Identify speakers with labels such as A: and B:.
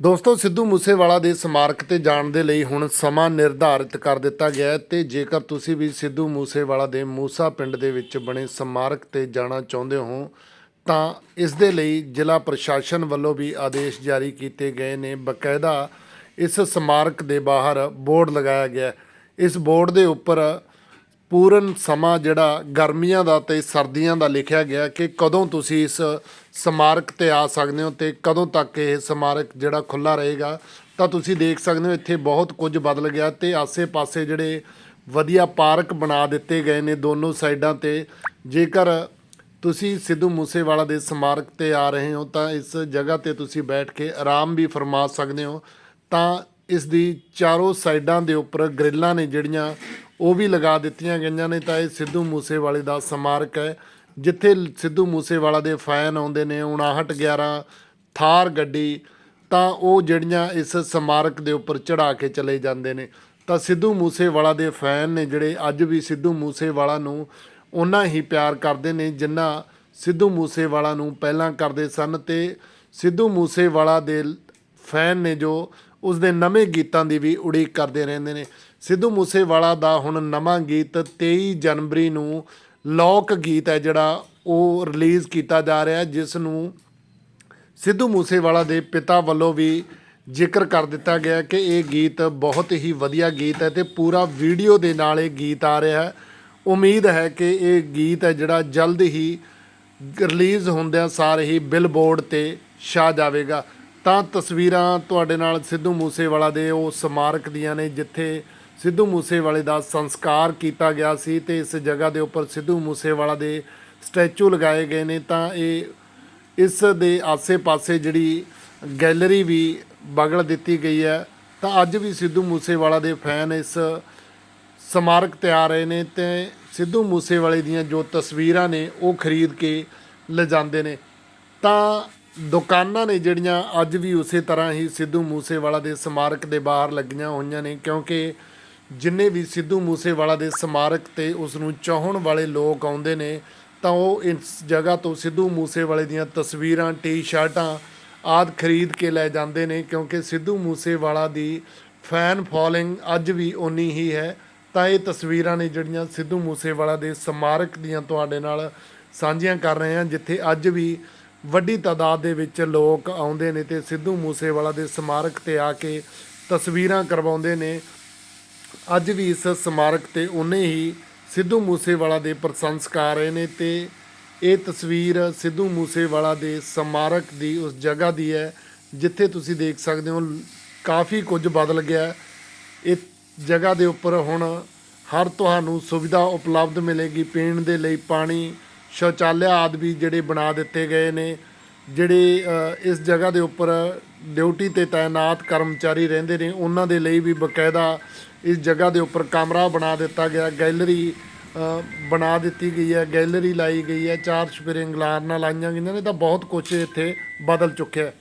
A: ਦੋਸਤੋ, ਸਿੱਧੂ ਮੂਸੇਵਾਲਾ ਦੇ ਸਮਾਰਕ ਤੇ ਜਾਣ ਦੇ ਲਈ ਹੁਣ ਸਮਾਂ ਨਿਰਧਾਰਿਤ ਕਰ ਦਿੱਤਾ ਗਿਆ ਹੈ ਤੇ ਜੇਕਰ ਤੁਸੀਂ ਵੀ ਸਿੱਧੂ ਮੂਸੇਵਾਲਾ ਦੇ ਮੂਸਾ ਪਿੰਡ ਦੇ ਵਿੱਚ ਬਣੇ ਸਮਾਰਕ ਤੇ ਜਾਣਾ ਚਾਹੁੰਦੇ ਹੋ, ਤਾਂ ਇਸ ਦੇ ਲਈ ਜ਼ਿਲ੍ਹਾ ਪ੍ਰਸ਼ਾਸਨ ਵੱਲੋਂ ਵੀ ਆਦੇਸ਼ ਜਾਰੀ ਕੀਤੇ ਗਏ ਨੇ। ਬਕਾਇਦਾ ਇਸ ਸਮਾਰਕ ਦੇ ਬਾਹਰ ਬੋਰਡ ਲਗਾਇਆ ਗਿਆ ਇਸ ਬੋਰਡ ਦੇ ਉੱਪਰ ਪੂਰਨ ਸਮਾਂ ਜਿਹੜਾ ਗਰਮੀਆਂ ਦਾ ਤੇ ਸਰਦੀਆਂ ਦਾ ਲਿਖਿਆ ਗਿਆ ਕਿ ਕਦੋਂ ਤੁਸੀਂ ਇਸ ਸਮਾਰਕ ਤੇ ਆ ਸਕਦੇ ਹੋ ਤੇ ਕਦੋਂ ਤੱਕ ਇਹ ਸਮਾਰਕ ਜਿਹੜਾ ਖੁੱਲਾ ਰਹੇਗਾ, ਤਾਂ ਤੁਸੀਂ ਦੇਖ ਸਕਦੇ ਹੋ ਇੱਥੇ ਬਹੁਤ ਕੁਝ ਬਦਲ ਗਿਆ ਤੇ ਆਸੇ-ਪਾਸੇ ਜਿਹੜੇ ਵਧੀਆ ਪਾਰਕ ਬਣਾ ਦਿੱਤੇ ਗਏ ਨੇ ਦੋਨੋਂ ਸਾਈਡਾਂ ਤੇ। ਜੇਕਰ ਤੁਸੀਂ ਸਿੱਧੂ ਮੂਸੇਵਾਲਾ ਦੇ ਸਮਾਰਕ ਤੇ ਆ ਰਹੇ ਹੋ, ਤਾਂ ਇਸ ਜਗ੍ਹਾ ਤੇ ਤੁਸੀਂ ਬੈਠ ਕੇ ਆਰਾਮ ਵੀ ਫਰਮਾ ਸਕਦੇ ਹੋ। ਤਾਂ ਇਸ ਦੀ ਚਾਰੋਂ ਸਾਈਡਾਂ ਦੇ ਉੱਪਰ ਗ੍ਰਿਲਾਂ ਨੇ ਜਿਹੜੀਆਂ ਉਹ ਵੀ ਲਗਾ ਦਿੱਤੀਆਂ ਗਈਆਂ ਨੇ ਤਾਂ ਇਹ ਸਿੱਧੂ ਮੂਸੇਵਾਲੇ ਦਾ ਸਮਾਰਕ ਹੈ। ਜਿੱਥੇ ਸਿੱਧੂ ਮੂਸੇਵਾਲਾ ਦੇ ਫੈਨ ਆਉਂਦੇ ਨੇ 5911 ਥਾਰ ਗੱਡੀ, ਤਾਂ ਉਹ ਜਿਹੜੀਆਂ ਇਸ ਸਮਾਰਕ ਦੇ ਉੱਪਰ ਚੜਾ ਕੇ ਚਲੇ ਜਾਂਦੇ ਨੇ। ਤਾਂ ਸਿੱਧੂ ਮੂਸੇਵਾਲਾ ਦੇ ਫੈਨ ਨੇ ਜਿਹੜੇ ਅੱਜ ਵੀ ਸਿੱਧੂ ਮੂਸੇਵਾਲਾ ਨੂੰ ਉਹਨਾਂ ਹੀ ਪਿਆਰ ਕਰਦੇ ਨੇ ਜਿੰਨਾ ਸਿੱਧੂ ਮੂਸੇਵਾਲਾ ਨੂੰ ਪਹਿਲਾਂ ਕਰਦੇ ਸਨ ਤੇ ਸਿੱਧੂ ਮੂਸੇਵਾਲਾ ਦੇ ਫੈਨ ਨੇ ਜੋ ਉਸ ਦੇ ਨਵੇਂ ਗੀਤਾਂ ਦੀ ਵੀ ਉਡੀਕ ਕਰਦੇ ਰਹਿੰਦੇ ਨੇ। ਸਿੱਧੂ ਮੂਸੇਵਾਲਾ ਦਾ ਹੁਣ ਨਵਾਂ ਗੀਤ 23 ਜਨਵਰੀ ਨੂੰ ਲੋਕ ਗੀਤ ਹੈ ਜਿਹੜਾ ਉਹ ਰਿਲੀਜ਼ ਕੀਤਾ ਜਾ ਰਿਹਾ ਜਿਸ ਨੂੰ ਸਿੱਧੂ ਮੂਸੇਵਾਲਾ ਦੇ ਪਿਤਾ ਵੱਲੋਂ ਵੀ ਜ਼ਿਕਰ ਕਰ ਦਿੱਤਾ ਗਿਆ ਕਿ ਇਹ ਗੀਤ ਬਹੁਤ ਹੀ ਵਧੀਆ ਗੀਤ ਹੈ ਤੇ ਪੂਰਾ ਵੀਡੀਓ ਦੇ ਨਾਲ ਇਹ ਗੀਤ ਆ ਰਿਹਾ ਹੈ। ਉਮੀਦ ਹੈ ਕਿ ਇਹ ਗੀਤ ਹੈ ਜਿਹੜਾ ਜਲਦ ਹੀ ਰਿਲੀਜ਼ ਹੁੰਦਿਆਂ ਸਾਰ ਹੀ ਬਿਲਬੋਰਡ ਤੇ ਛਾ ਜਾਵੇਗਾ। ਤਾਂ ਤਸਵੀਰਾਂ ਤੁਹਾਡੇ ਨਾਲ ਸਿੱਧੂ ਮੂਸੇਵਾਲਾ ਦੇ ਉਹ ਸਮਾਰਕ ਦੀਆਂ ਨੇ, ਜਿੱਥੇ ਸਿੱਧੂ ਮੂਸੇਵਾਲੇ ਦਾ ਸੰਸਕਾਰ ਕੀਤਾ ਗਿਆ ਸੀ ਤੇ ਇਸ ਜਗ੍ਹਾ ਦੇ ਉੱਪਰ ਸਿੱਧੂ ਮੂਸੇਵਾਲਾ ਦੇ ਸਟੈਚੂ ਲਗਾਏ ਗਏ ਨੇ। ਤਾਂ ਇਹ ਇਸ ਦੇ ਆਸੇ-ਪਾਸੇ ਜਿਹੜੀ ਗੈਲਰੀ ਵੀ ਬਗਲ ਦਿੱਤੀ ਗਈ ਹੈ। ਤਾਂ ਅੱਜ ਵੀ ਸਿੱਧੂ ਮੂਸੇਵਾਲਾ ਦੇ ਫੈਨ ਇਸ ਸਮਾਰਕ ਤੇ ਆ ਰਹੇ ਨੇ ਤੇ ਸਿੱਧੂ ਮੂਸੇਵਾਲੇ ਦੀਆਂ ਜੋ ਤਸਵੀਰਾਂ ਨੇ, ਉਹ ਖਰੀਦ ਕੇ ਲਿਜਾਂਦੇ ਨੇ। ਤਾਂ ਦੁਕਾਨਾਂ ਨੇ ਜਿਹੜੀਆਂ ਅੱਜ ਵੀ ਉਸੇ ਤਰ੍ਹਾਂ ਹੀ ਸਿੱਧੂ ਮੂਸੇਵਾਲਾ ਦੇ ਸਮਾਰਕ ਦੇ ਬਾਹਰ ਲੱਗੀਆਂ ਹੋਈਆਂ ਨੇ, ਕਿਉਂਕਿ ਜਿੰਨੇ ਵੀ ਸਿੱਧੂ ਮੂਸੇਵਾਲਾ ਦੇ ਸਮਾਰਕ ਤੇ ਉਸ ਨੂੰ ਚਾਹਣ ਵਾਲੇ ਲੋਕ ਆਉਂਦੇ ਨੇ, ਤਾਂ ਉਹ ਇਸ ਜਗ੍ਹਾ ਤੋਂ ਸਿੱਧੂ ਮੂਸੇਵਾਲੇ ਦੀਆਂ ਤਸਵੀਰਾਂ, ਟੀ-ਸ਼ਰਟਾਂ ਆਦ ਖਰੀਦ ਕੇ ਲੈ ਜਾਂਦੇ ਨੇ, ਕਿਉਂਕਿ ਸਿੱਧੂ ਮੂਸੇਵਾਲਾ ਦੀ ਫੈਨ ਫੋਲੋਇੰਗ ਅੱਜ ਵੀ ਉਨੀ ਹੀ ਹੈ। ਤਾਂ ਇਹ ਤਸਵੀਰਾਂ ਨੇ ਜਿਹੜੀਆਂ ਸਿੱਧੂ ਮੂਸੇਵਾਲਾ ਦੇ ਸਮਾਰਕ ਦੀਆਂ ਤੁਹਾਡੇ ਨਾਲ ਸਾਂਝੀਆਂ ਕਰ ਰਹੇ ਹਾਂ, ਜਿੱਥੇ ਅੱਜ ਵੀ ਵੱਡੀ ਤਾਦਾਦ ਦੇ ਵਿੱਚ ਲੋਕ ਆਉਂਦੇ ਨੇ ਤੇ ਸਿੱਧੂ ਮੂਸੇਵਾਲਾ ਦੇ ਸਮਾਰਕ ਤੇ ਆ ਕੇ ਤਸਵੀਰਾਂ ਕਰਵਾਉਂਦੇ ਨੇ ਅੱਜ ਵੀ ਇਸ ਸਮਾਰਕ ਤੇ ਉਹਨੇ ਹੀ ਸਿੱਧੂ ਮੂਸੇਵਾਲਾ ਦੇ ਪ੍ਰਸ਼ੰਸਕ ਆ ਰਹੇ ਨੇ ਤੇ ਇਹ ਤਸਵੀਰ ਸਿੱਧੂ ਮੂਸੇਵਾਲਾ ਦੇ ਸਮਾਰਕ ਦੀ ਉਸ ਜਗ੍ਹਾ ਦੀ ਹੈ, ਜਿੱਥੇ ਤੁਸੀਂ ਦੇਖ ਸਕਦੇ ਹੋ ਕਾਫੀ ਕੁਝ ਬਦਲ ਗਿਆ ਹੈ। ਇਹ ਜਗ੍ਹਾ ਦੇ ਉੱਪਰ ਹੁਣ ਹਰ ਤੁਹਾਨੂੰ ਸੁਵਿਧਾ ਉਪਲਬਧ ਮਿਲੇਗੀ, ਪੀਣ ਦੇ ਲਈ ਪਾਣੀ ਸ਼ੌਚਾਲਿਆ ਆਦਿ ਵੀ ਜਿਹੜੇ ਬਣਾ ਦਿੱਤੇ ਗਏ ਨੇ, ਜਿਹੜੇ ਇਸ ਜਗ੍ਹਾ ਦੇ ਉੱਪਰ ਡਿਊਟੀ ਤੇ ਤਾਇਨਾਤ ਕਰਮਚਾਰੀ ਰਹਿੰਦੇ ਨੇ, ਉਹਨਾਂ ਦੇ ਲਈ ਵੀ ਬਕਾਇਦਾ ਇਸ ਜਗ੍ਹਾ ਦੇ ਉੱਪਰ ਕਮਰਾ ਬਣਾ ਦਿੱਤਾ ਗਿਆ, ਗੈਲਰੀ ਬਣਾ ਦਿੱਤੀ ਗਈ ਹੈ, ਗੈਲਰੀ ਲਾਈ ਗਈ ਹੈ, ਚਾਰ ਸਪਰਿੰਗ ਨਾਲ ਲਾਈਆਂ ਗਈਆਂ ਨੇ, ਤਾਂ ਬਹੁਤ ਕੁਝ ਇੱਥੇ ਬਦਲ ਚੁੱਕਿਆ ਹੈ।